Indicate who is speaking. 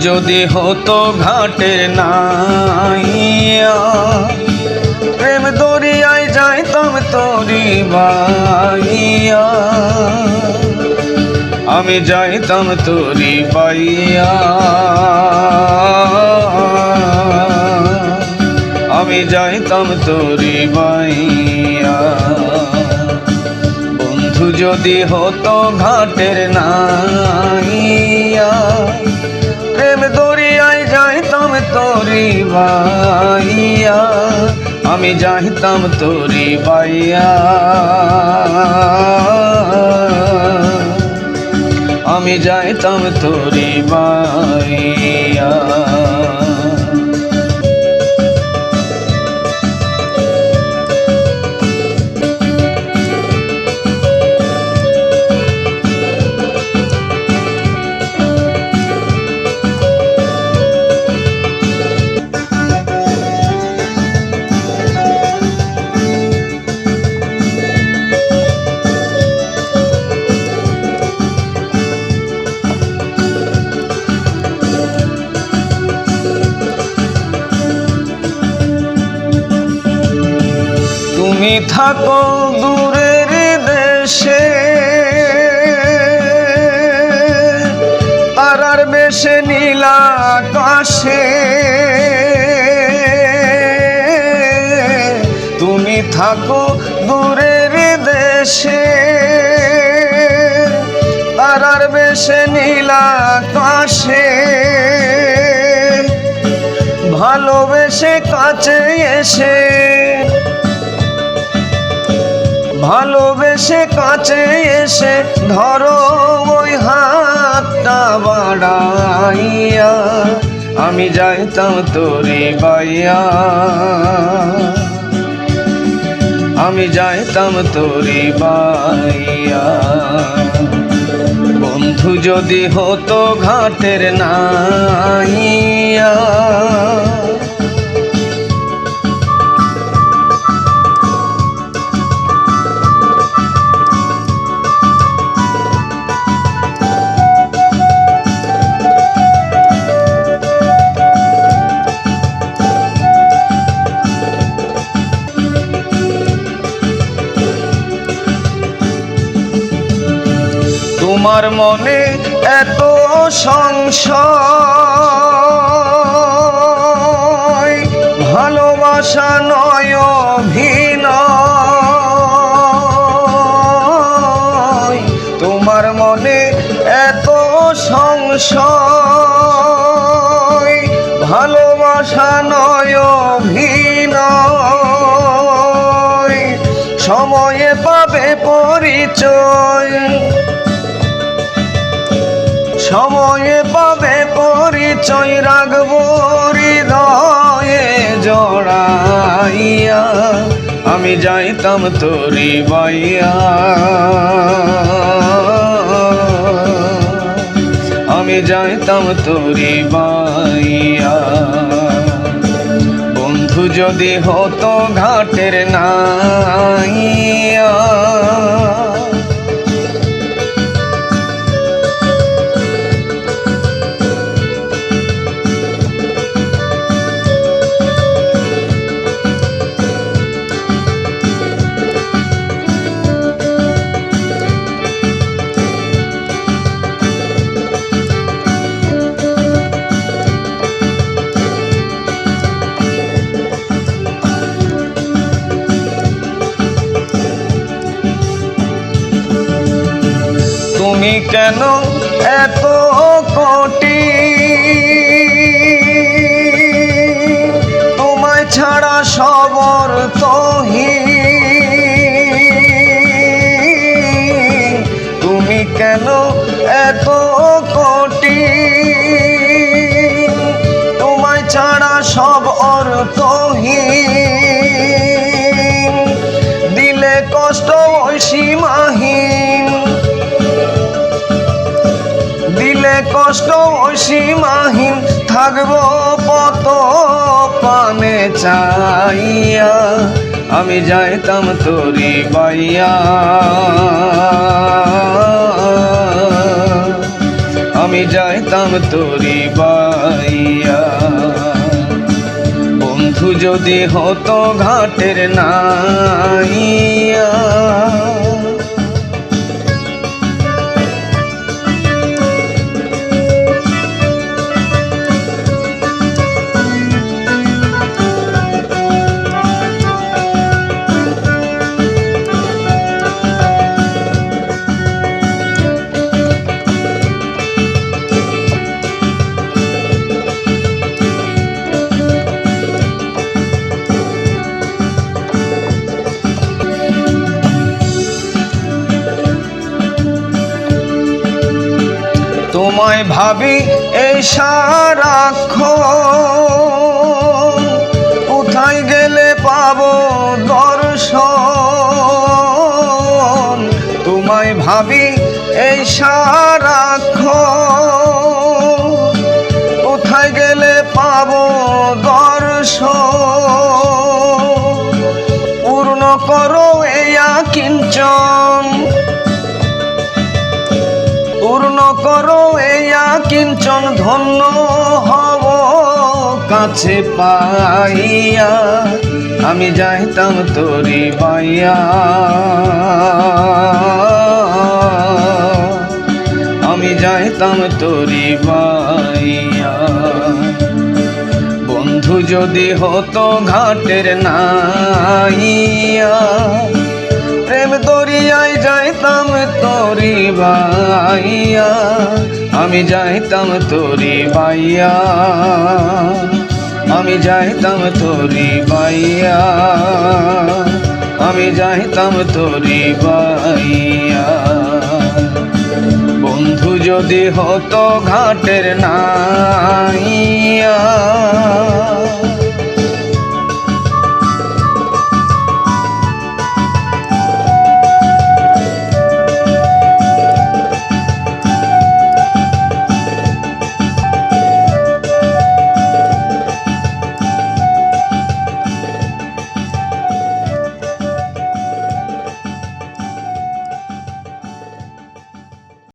Speaker 1: যদি হতো ঘাটের নাইয়া, প্রেম দরিয়ায় যাইতাম তোরি বাইয়া। আমি যাইতাম তোরি বাইয়া। আমি যাইতাম তোরি বাইয়া। বন্ধু যদি হতো ঘাটের নাইয়া তোরি ভাইয়া আমি যাইতাম তোরে বাইয়া আমি যাইতাম তোরে বাইয়া তুমি থাকো দূরের দেশে। তারার বেশে নীলা কাশে তুমি থাকো দূরের দেশে। তারার বেশে নীলা আকাশে। ভালোবেসে কাছে এসে ভালোবেসে কাছে এসে ধরো ওই হাতটা বাড়াইয়া। আমি যাইতাম তোরে বাইয়া। আমি যাইতাম তোরে বাইয়া। বন্ধু যদি হতো ঘাটের নাইয়া তোমার মনে এত সংশয়, ভালোবাসা নয় অভিনয়। তোমার মনে এত সংশয়, ভালোবাসা নয় অভিনয়। সময়ে পাবে পরিচয় সময়ে পাবে পরিচয় রাখব হৃদয়ে জড়াইয়া। আমি যাইতাম তোরি বাইয়া। আমি যাইতাম তোরি বাইয়া। বন্ধু যদি হতো ঘাটের নাইয়া। কেন এত অসীমাহীন থাকব কত পানে চাইয়া। আমি যাইতাম তোরি বাইয়া। আমি যাইতাম তোরি বাইয়া। বন্ধু যদি হতো ঘাটের নাইয়া। ভাবি, এই সারাক্ষ কোথায় গেলে পাবো দর্শন? তোমায় ভাবি, এই সারাক্ষ কোথায় গেলে পাবো দর্শন? পূর্ণ করো এই কিঞ্চন করো এইয়া কিঞ্চন ধন্য হব কাছে পাইয়া। আমি যাইতাম তোরি বাইয়া আমি যাইতাম তোরি বাইয়া বন্ধু যদি হতো ঘাটের নাইয়া, প্রেম যাইতাম তোরি বাইয়া আমি যাইতাম তোরি বাইয়া আমি যাইতাম তোরি বাইয়া আমি যাইতাম তোরি বাইয়া বন্ধু যদি হতো ঘাটের নাই